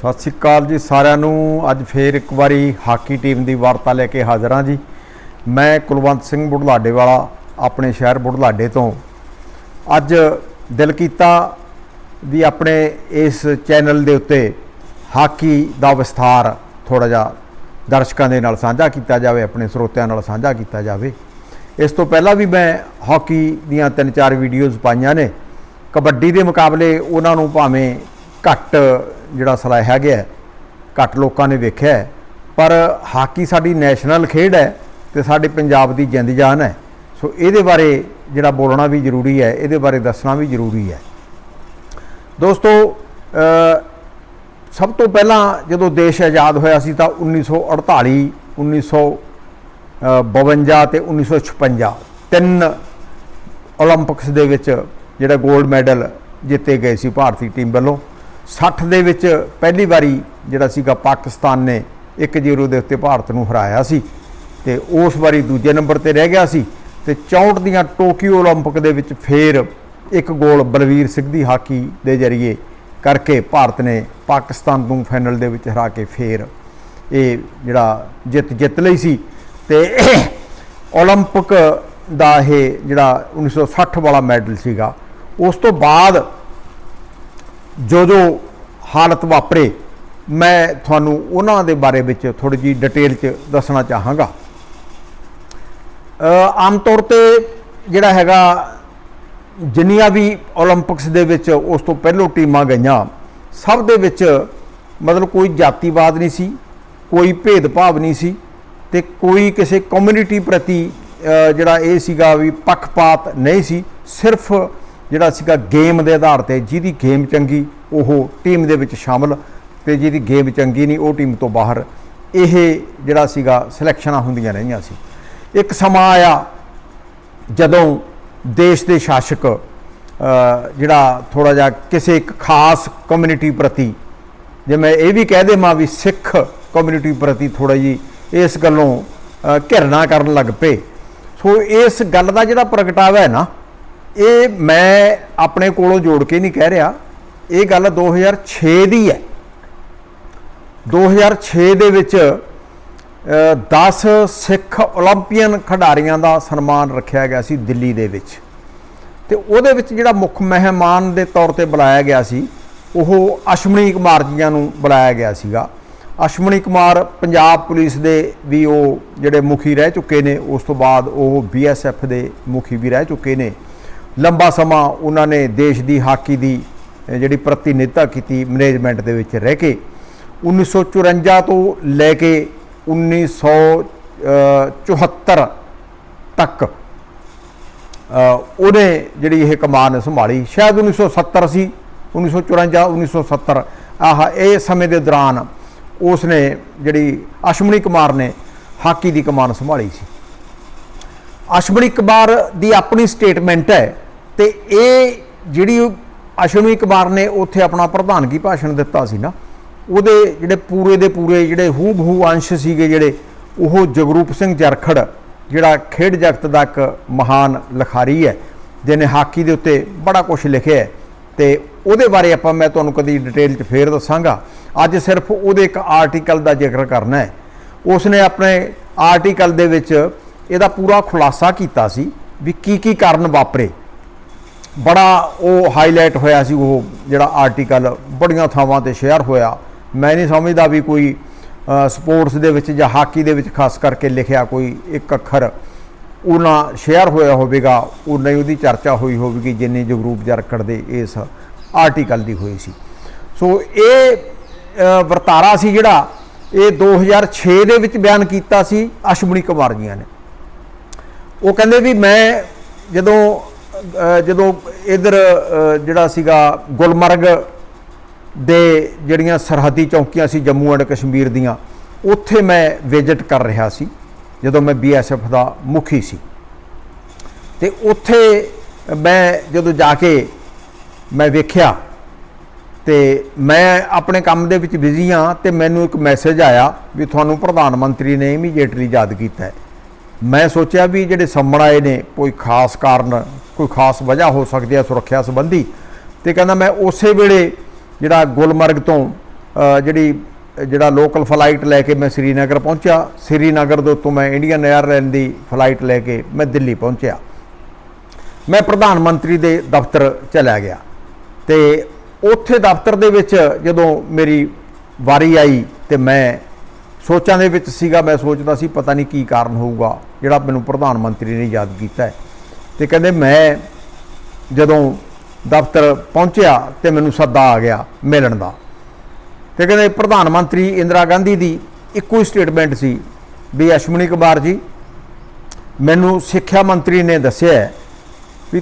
ਸਤਿ ਸ਼੍ਰੀ ਅਕਾਲ ਜੀ ਸਾਰਿਆਂ ਨੂੰ। ਅੱਜ ਫੇਰ ਇੱਕ ਵਾਰੀ ਹਾਕੀ ਟੀਮ ਦੀ ਵਾਰਤਾ ਲੈ ਕੇ ਹਾਜ਼ਰ ਹਾਂ ਜੀ। ਮੈਂ ਕੁਲਵੰਤ ਸਿੰਘ ਬੁਢਲਾਡੇ ਵਾਲਾ, ਆਪਣੇ ਸ਼ਹਿਰ ਬੁਢਲਾਡੇ ਤੋਂ। ਅੱਜ ਦਿਲ ਕੀਤਾ ਵੀ ਆਪਣੇ ਇਸ ਚੈਨਲ ਦੇ ਉੱਤੇ ਹਾਕੀ ਦਾ ਵਿਸਥਾਰ ਥੋੜਾ ਜਿਹਾ ਦਰਸ਼ਕਾਂ ਦੇ ਨਾਲ ਸਾਂਝਾ ਕੀਤਾ ਜਾਵੇ, ਆਪਣੇ ਸਰੋਤਿਆਂ ਨਾਲ ਸਾਂਝਾ ਕੀਤਾ ਜਾਵੇ। ਇਸ ਤੋਂ ਪਹਿਲਾਂ ਵੀ ਮੈਂ ਹਾਕੀ ਦੀਆਂ ਤਿੰਨ ਚਾਰ ਵੀਡੀਓਜ਼ ਪਾਈਆਂ ਨੇ। ਕਬੱਡੀ ਦੇ ਮੁਕਾਬਲੇ ਉਹਨਾਂ ਨੂੰ ਭਾਵੇਂ ਘੱਟ ਜਿਹੜਾ ਸਲਾਹ ਗਿਆ ਘੱਟ ਲੋਕਾਂ ਨੇ ਵੇਖਿਆ ਪਰ ਹਾਕੀ ਸਾਡੀ ਨੈਸ਼ਨਲ ਖੇਡ ਹੈ ਤੇ ਸਾਡੇ ਪੰਜਾਬ ਦੀ ਜਿੰਦ ਜਾਨ ਹੈ। ਸੋ ਇਹਦੇ ਬਾਰੇ ਜਿਹੜਾ ਬੋਲਣਾ ਵੀ ਜ਼ਰੂਰੀ ਹੈ, ਇਹਦੇ ਬਾਰੇ ਦੱਸਣਾ ਵੀ ਜ਼ਰੂਰੀ ਹੈ। ਦੋਸਤੋ ਸਭ ਤੋਂ ਪਹਿਲਾਂ ਜਦੋਂ ਦੇਸ਼ ਆਜ਼ਾਦ ਹੋਇਆ ਸੀ ਤਾਂ 1948 1952 ਤੇ 1956 ਤਿੰਨ 올림픽ਸ ਦੇ ਵਿੱਚ ਜਿਹੜਾ 골ਡ ਮੈਡਲ ਜਿੱਤੇ ਗਏ ਸੀ ਭਾਰਤੀ ਟੀਮ ਵੱਲੋਂ। 60 ਦੇ ਵਿੱਚ ਪਹਿਲੀ ਵਾਰੀ ਜਿਹੜਾ ਸੀਗਾ ਪਾਕਿਸਤਾਨ ਨੇ 1-0 ਦੇ ਉੱਤੇ ਭਾਰਤ ਨੂੰ ਹਰਾਇਆ ਸੀ ਤੇ ਉਸ ਵਾਰੀ ਦੂਜੇ ਨੰਬਰ ਤੇ ਰਹਿ ਗਿਆ ਸੀ ਤੇ 64 ਦੀਆਂ ਟੋਕੀਓ 올림픽 ਦੇ ਵਿੱਚ ਫੇਰ ਇੱਕ ਗੋਲ ਬਲਵੀਰ ਸਿੰਘ ਦੀ ਹਾਕੀ ਦੇ ਜ਼ਰੀਏ ਕਰਕੇ ਭਾਰਤ ਨੇ ਪਾਕਿਸਤਾਨ ਨੂੰ ਫਾਈਨਲ ਦੇ ਵਿੱਚ ਹਰਾ ਕੇ ਫੇਰ ਇਹ ਜਿਹੜਾ ਜਿੱਤ ਜਿੱਤ ਲਈ ਸੀ ਤੇ 올림픽 ਦਾ ਇਹ ਜਿਹੜਾ 1960 ਵਾਲਾ ਮੈਡਲ ਸੀਗਾ ਉਸ ਤੋਂ ਬਾਅਦ ਜੋ ਜੋ ਹਾਲਤ ਵਾਪਰੇ, ਮੈਂ ਤੁਹਾਨੂੰ ਉਹਨਾਂ ਦੇ ਬਾਰੇ ਵਿੱਚ ਥੋੜੀ ਜੀ ਡਿਟੇਲ 'ਚ ਦੱਸਣਾ ਚਾਹਾਂਗਾ। ਆਮ ਤੌਰ ਤੇ ਜਿਹੜਾ ਹੈਗਾ, ਜਿੰਨੀਆਂ ਵੀ 올림픽ਸ ਦੇ ਵਿੱਚ ਉਸ ਤੋਂ ਪਹਿਲਾਂ ਟੀਮਾਂ ਗਈਆਂ, ਸਭ ਦੇ ਵਿੱਚ ਮਤਲਬ ਕੋਈ ਜਾਤੀਵਾਦ ਨਹੀਂ ਸੀ, ਕੋਈ ਭੇਦਭਾਵ ਨਹੀਂ ਸੀ ਤੇ ਕੋਈ ਕਿਸੇ ਕਮਿਊਨਿਟੀ ਪ੍ਰਤੀ ਜਿਹੜਾ ਇਹ ਸੀਗਾ ਵੀ ਪੱਖਪਾਤ ਨਹੀਂ ਸੀ, ਸਿਰਫ ਜਿਹੜਾ ਸੀਗਾ ਗੇਮ ਦੇ ਆਧਾਰ ਤੇ ਜਿਹਦੀ ਗੇਮ ਚੰਗੀ ਉਹ ਟੀਮ ਦੇ ਵਿੱਚ ਸ਼ਾਮਲ ਤੇ ਜਿਹਦੀ ਗੇਮ ਚੰਗੀ ਨਹੀਂ ਉਹ ਟੀਮ ਤੋਂ ਬਾਹਰ। ਇਹ ਜਿਹੜਾ ਸੀਗਾ ਸਿਲੈਕਸ਼ਨਾਂ ਹੁੰਦੀਆਂ ਰਹੀਆਂ ਸੀ। ਇੱਕ ਸਮਾਂ ਆਇਆ ਜਦੋਂ ਦੇਸ਼ ਦੇ ਸ਼ਾਸਕ ਜਿਹੜਾ ਥੋੜਾ ਜਿਹਾ ਕਿਸੇ ਇੱਕ ਖਾਸ ਕਮਿਊਨਿਟੀ ਪ੍ਰਤੀ ਜੇ ਮੈਂ ਇਹ ਵੀ ਕਹਿ ਦੇਵਾਂ ਵੀ ਸਿੱਖ ਕਮਿਊਨਿਟੀ ਪ੍ਰਤੀ ਥੋੜਾ ਜੀ ਇਸ ਗੱਲੋਂ ਅ, ਘਿਰਣਾ ਕਰਨ ਲੱਗ ਪਏ। ਸੋ ਇਸ ਗੱਲ ਦਾ ਜਿਹੜਾ ਪ੍ਰਗਟਾਵਾ ਹੈ ਨਾ ਇਹ ਮੈਂ ਆਪਣੇ ਕੋਲੋਂ ਜੋੜ ਕੇ ਨਹੀਂ ਕਹਿ ਰਿਹਾ। ਇਹ ਗੱਲ 2006 ਦੀ ਹੈ। 2006 ਦੇ ਵਿੱਚ 10 ਸਿੱਖ 올림픽ੀਅਨ ਖਿਡਾਰੀਆਂ ਦਾ ਸਨਮਾਨ ਰੱਖਿਆ ਗਿਆ ਸੀ ਦਿੱਲੀ ਦੇ ਵਿੱਚ। ਤੇ ਉਹਦੇ ਵਿੱਚ ਜਿਹੜਾ ਮੁੱਖ ਮਹਿਮਾਨ ਦੇ ਤੌਰ ਤੇ ਬੁਲਾਇਆ ਗਿਆ ਸੀ, ਉਹ ਅਸ਼ਮਨੀ ਕੁਮਾਰ ਜੀਆਂ ਨੂੰ ਬੁਲਾਇਆ ਗਿਆ ਸੀਗਾ। ਅਸ਼ਮਨੀ ਕੁਮਾਰ ਪੰਜਾਬ ਪੁਲਿਸ ਦੇ ਵੀ ਉਹ ਜਿਹੜੇ ਮੁਖੀ ਰਹਿ ਚੁੱਕੇ ਨੇ, ਉਸ ਤੋਂ ਬਾਅਦ ਉਹ ਬੀਐਸਐਫ ਦੇ ਮੁਖੀ ਵੀ ਰਹਿ ਚੁੱਕੇ ਨੇ। ਲੰਬਾ ਸਮਾਂ ਉਹਨਾਂ ਨੇ ਦੇਸ਼ ਦੀ ਹਾਕੀ ਦੀ ਜਿਹੜੀ ਪ੍ਰਤੀਨਿਧਤਾ ਕੀਤੀ ਮੈਨੇਜਮੈਂਟ ਦੇ ਵਿੱਚ ਰਹਿ ਕੇ 1954 ਤੋਂ ਲੈ ਕੇ 1974 ਤੱਕ ਉਹਨੇ ਜਿਹੜੀ ਇਹ ਕਮਾਨ ਸੰਭਾਲੀ। ਸ਼ਾਇਦ 1970 ਸੀ 1954 1970 ਆਹ, ਇਹ ਸਮੇਂ ਦੇ ਦੌਰਾਨ ਉਸ ਨੇ ਜਿਹੜੀ ਅਸ਼ਮਨੀ ਕੁਮਾਰ ਨੇ ਹਾਕੀ ਦੀ ਕਮਾਨ ਸੰਭਾਲੀ ਸੀ। ਅਸ਼ਮਨੀ ਕੁਮਾਰ ਦੀ ਆਪਣੀ ਸਟੇਟਮੈਂਟ ਹੈ ਤੇ ਇਹ ਜਿਹੜੀ ਅਸ਼ਮਨੀ ਕੁਮਾਰ ਨੇ ਉੱਥੇ ਆਪਣਾ ਪ੍ਰਧਾਨਗੀ ਭਾਸ਼ਣ ਦਿੱਤਾ ਸੀ ਨਾ, ਉਹਦੇ ਜਿਹੜੇ ਪੂਰੇ ਦੇ ਪੂਰੇ ਜਿਹੜੇ ਹੂ ਬਹੂ ਅੰਸ਼ ਸੀਗੇ ਜਿਹੜੇ, ਉਹ ਜਗਰੂਪ ਸਿੰਘ ਜਰਖੜ, ਜਿਹੜਾ ਖੇਡ ਜਗਤ ਦਾ ਇੱਕ ਮਹਾਨ ਲਿਖਾਰੀ ਹੈ, ਜਿਹਨੇ ਹਾਕੀ ਦੇ ਉੱਤੇ ਬੜਾ ਕੁਝ ਲਿਖਿਆ ਹੈ ਤੇ ਉਹਦੇ ਬਾਰੇ ਆਪਾਂ ਮੈਂ ਤੁਹਾਨੂੰ ਕਦੀ ਡਿਟੇਲ 'ਚ ਫੇਰ ਦੱਸਾਂਗਾ। ਅੱਜ ਸਿਰਫ ਉਹਦੇ ਇੱਕ ਆਰਟੀਕਲ ਦਾ ਜ਼ਿਕਰ ਕਰਨਾ ਹੈ। ਉਸਨੇ ਆਪਣੇ ਆਰਟੀਕਲ ਦੇ ਵਿੱਚ ਇਹਦਾ ਪੂਰਾ ਖੁਲਾਸਾ ਕੀਤਾ ਸੀ ਵੀ ਕੀ ਕੀ ਕਾਰਨ ਵਾਪਰੇ। ਬੜਾ ਉਹ ਹਾਈਲਾਈਟ ਹੋਇਆ ਸੀ, ਉਹ ਜਿਹੜਾ ਆਰਟੀਕਲ ਬੜੀਆਂ ਥਾਵਾਂ ਤੇ ਸ਼ੇਅਰ ਹੋਇਆ। ਮੈਂ ਨਹੀਂ ਸਮਝਦਾ ਵੀ ਕੋਈ ਸਪੋਰਟਸ ਦੇ ਵਿੱਚ ਜਾਂ ਹਾਕੀ ਦੇ ਵਿੱਚ ਖਾਸ ਕਰਕੇ ਲਿਖਿਆ ਕੋਈ ਇੱਕ ਅੱਖਰ ਉਹਨਾਂ ਸ਼ੇਅਰ ਹੋਇਆ ਹੋਵੇਗਾ ਉਨਾ ਹੀ ਉਹਦੀ ਚਰਚਾ ਹੋਈ ਹੋਵੇਗੀ ਜਿੰਨੀ ਜਗਰੂਪ ਜਰਕੜ ਦੇ ਇਸ ਆਰਟੀਕਲ ਦੀ ਹੋਈ ਸੀ। ਸੋ ਇਹ ਵਰਤਾਰਾ ਸੀ ਜਿਹੜਾ ਇਹ 2006 ਦੇ ਵਿੱਚ ਬਿਆਨ ਕੀਤਾ ਸੀ, ਅਸ਼ਮਨੀ ਕੁਮਾਰ ਜੀਆਂ ਨੇ। ਉਹ ਕਹਿੰਦੇ ਵੀ ਮੈਂ ਜਦੋਂ ਜਦੋਂ ਇਧਰ ਜਿਹੜਾ ਸੀਗਾ ਗੁਲਮਰਗ ਦੇ ਜਿਹੜੀਆਂ ਸਰਹੱਦੀ ਚੌਕੀਆਂ ਸੀ ਜੰਮੂ ਐਂਡ ਕਸ਼ਮੀਰ ਦੀਆਂ, ਉੱਥੇ ਮੈਂ ਵਿਜ਼ਿਟ ਕਰ ਰਿਹਾ ਸੀ, ਜਦੋਂ ਮੈਂ ਬੀਐਸਐਫ ਦਾ ਮੁਖੀ ਸੀ। ਤੇ ਉੱਥੇ ਮੈਂ ਜਦੋਂ ਜਾ ਕੇ ਮੈਂ ਵੇਖਿਆ ਤੇ ਮੈਂ ਆਪਣੇ ਕੰਮ ਦੇ ਵਿੱਚ ਬਿਜ਼ੀ ਹਾਂ ਤੇ ਮੈਨੂੰ ਇੱਕ ਮੈਸੇਜ ਆਇਆ ਵੀ ਤੁਹਾਨੂੰ ਪ੍ਰਧਾਨ ਮੰਤਰੀ ਨੇ ਇਮੀਡੀਏਟਲੀ ਯਾਦ ਕੀਤਾ ਹੈ। ਮੈਂ ਸੋਚਿਆ ਵੀ ਜਿਹੜੇ ਸੰਮਣ ਆਏ ਨੇ, ਕੋਈ ਖਾਸ ਕਾਰਨ, ਕੋਈ ਖਾਸ ਵਜ੍ਹਾ ਹੋ ਸਕਦੀ ਹੈ ਸੁਰੱਖਿਆ ਸੰਬੰਧੀ। ਤੇ ਕਹਿੰਦਾ ਮੈਂ ਉਸੇ ਵੇਲੇ ਜਿਹੜਾ ਗੁਲਮਰਗ ਤੋਂ ਜਿਹੜੀ, ਜਿਹੜਾ ਲੋਕਲ ਫਲਾਈਟ ਲੈ ਕੇ ਮੈਂ ਸ੍ਰੀਨਗਰ ਪਹੁੰਚਿਆ। ਸ੍ਰੀਨਗਰ ਦੇ ਉੱਤੋਂ ਮੈਂ ਇੰਡੀਅਨ 에ਅਰਲਾਈਨ ਦੀ ਫਲਾਈਟ ਲੈ ਕੇ ਮੈਂ ਦਿੱਲੀ ਪਹੁੰਚਿਆ। ਮੈਂ ਪ੍ਰਧਾਨ ਮੰਤਰੀ ਦੇ ਦਫ਼ਤਰ ਚਲਾ ਗਿਆ। ਤੇ ਉੱਥੇ ਦਫ਼ਤਰ ਦੇ ਵਿੱਚ ਜਦੋਂ ਮੇਰੀ ਵਾਰੀ ਆਈ ਤੇ ਮੈਂ ਸੋਚਾਂ ਦੇ ਵਿੱਚ ਸੀਗਾ, ਮੈਂ ਸੋਚਦਾ ਸੀ ਪਤਾ ਨਹੀਂ ਕੀ ਕਾਰਨ ਹੋਊਗਾ, ਜਿਹੜਾ ਮੈਨੂੰ ਪ੍ਰਧਾਨ ਮੰਤਰੀ ਨੇ ਯਾਦ ਕੀਤਾ ਹੈ। ਤੇ ਕਹਿੰਦੇ ਮੈਂ ਜਦੋਂ ਦਫ਼ਤਰ ਪਹੁੰਚਿਆ ਤੇ ਮੈਨੂੰ ਸੱਦਾ ਆ ਗਿਆ ਮਿਲਣ ਦਾ। ਤੇ ਕਹਿੰਦੇ ਪ੍ਰਧਾਨ ਮੰਤਰੀ ਇੰਦਰਾ ਗਾਂਧੀ ਦੀ ਇੱਕੋ ਹੀ ਸਟੇਟਮੈਂਟ ਸੀ ਵੀ ਅਸ਼ਮਨੀ ਕੁਮਾਰ ਜੀ, ਮੈਨੂੰ ਸਿੱਖਿਆ ਮੰਤਰੀ ਨੇ ਦੱਸਿਆ ਵੀ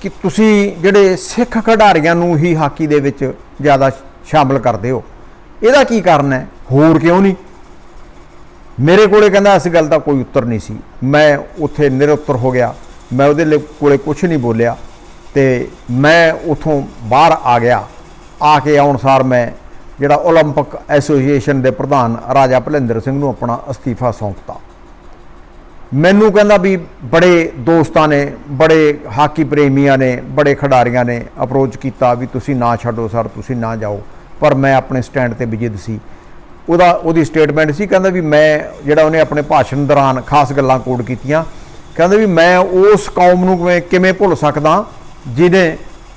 ਕਿ ਤੁਸੀਂ ਜਿਹੜੇ ਸਿੱਖ ਖਿਡਾਰੀਆਂ ਨੂੰ ਹੀ ਹਾਕੀ ਦੇ ਵਿੱਚ ਜ਼ਿਆਦਾ ਸ਼ਾਮਲ ਕਰਦੇ ਹੋ, ਇਹਦਾ ਕੀ ਕਾਰਨ ਹੈ? ਹੋਰ ਕਿਉਂ ਨਹੀਂ ਮੇਰੇ ਕੋਲੇ ਕਹਿੰਦਾ ਇਸ ਗੱਲ ਦਾ ਕੋਈ ਉੱਤਰ ਨਹੀਂ ਸੀ ਮੈਂ ਉੱਥੇ ਨਿਰਉੱਤਰ ਹੋ ਗਿਆ ਮੈਂ ਉਹਦੇ ਲਈ ਕੋਲੇ ਕੁਝ ਨਹੀਂ ਬੋਲਿਆ ਤੇ ਮੈਂ ਉਥੋਂ ਬਾਹਰ ਆ ਗਿਆ ਆ ਕੇ ਆਉਣ ਸਾਰ ਮੈਂ ਜਿਹੜਾ 올림픽 ਐਸੋਸੀਏਸ਼ਨ ਦੇ ਪ੍ਰਧਾਨ ਰਾਜਾ ਭਲਿੰਦਰ ਸਿੰਘ ਨੂੰ ਆਪਣਾ ਅਸਤੀਫਾ ਸੌਂਪਤਾ ਮੈਨੂੰ ਕਹਿੰਦਾ ਵੀ ਬੜੇ ਦੋਸਤਾਂ ਨੇ ਬੜੇ ਹਾਕੀ ਪ੍ਰੇਮੀਆਂ ਨੇ ਬੜੇ ਖਿਡਾਰੀਆਂ ਨੇ ਅਪਰੋਚ ਕੀਤਾ ਵੀ ਤੁਸੀਂ ਨਾ ਛੱਡੋ ਸਰ ਤੁਸੀਂ ਨਾ ਜਾਓ ਪਰ ਮੈਂ ਆਪਣੇ ਸਟੈਂਡ ਤੇ ਵਿਜਿਤ ਸੀ ਉਹਦਾ ਉਹਦੀ ਸਟੇਟਮੈਂਟ ਸੀ, ਕਹਿੰਦਾ ਵੀ ਮੈਂ ਜਿਹੜਾ ਉਹਨੇ ਆਪਣੇ ਭਾਸ਼ਣ ਦੌਰਾਨ ਖਾਸ ਗੱਲਾਂ ਕੋਟ ਕੀਤੀਆਂ, ਕਹਿੰਦਾ ਵੀ ਮੈਂ ਉਸ ਕੌਮ ਨੂੰ ਕਿਵੇਂ ਕਿਵੇਂ ਭੁੱਲ ਸਕਦਾ ਜਿਹਨੇ